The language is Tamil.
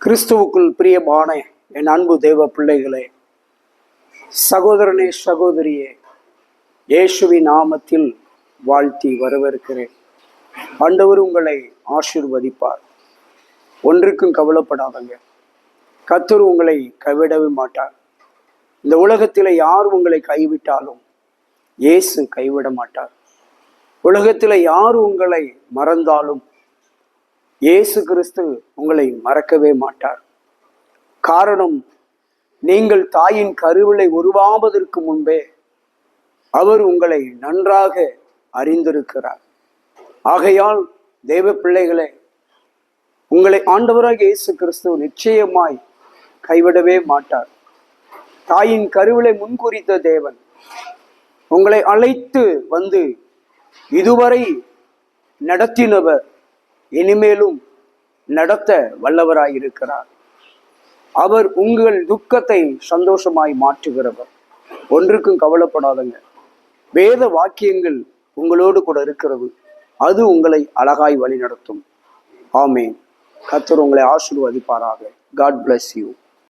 கிறிஸ்துவுக்குள் பிரியமான என் அன்பு தேவ பிள்ளைகளே சகோதரனே சகோதரியே இயேசுவி நாமத்தில் வாழ்த்தி வரவேற்கிறேன். ஆண்டவர் உங்களை ஆசிர்வதிப்பார். ஒன்றுக்கும் கவலைப்படாதங்க. கத்தர் உங்களை கைவிடவே மாட்டார். இந்த உலகத்தில் யார் உங்களை கைவிட்டாலும் இயேசு கைவிட மாட்டார். உலகத்தில் யார் உங்களை மறந்தாலும் இயேசு கிறிஸ்து உங்களை மறக்கவே மாட்டார். காரணம் நீங்கள் தாயின் கருவிலை உருவாவதற்கு முன்பே அவர் உங்களை நன்றாக அறிந்திருக்கிறார். ஆகையால் தெய்வ பிள்ளைகளை உங்களை ஆண்டவராக இயேசு கிறிஸ்து நிச்சயமாய் கைவிடவே மாட்டார். தாயின் கருவிலை முன்குறித்த தேவன் உங்களை அழைத்து வந்து இதுவரை நடத்தினவர் இனிமேலும் நடத்த வல்லவராயிருக்கிறார். அவர் உங்கள் துக்கத்தை சந்தோஷமாய் மாற்றுகிறவர். ஒன்றுக்கும் கவலைப்படாதங்க. வேத வாக்கியங்கள் உங்களோடு கூட இருக்கிறது. அது உங்களை அழகாய் வழிநடத்தும். ஆமேன். கத்தர் உங்களை ஆசிர்வதிப்பாராக. God bless you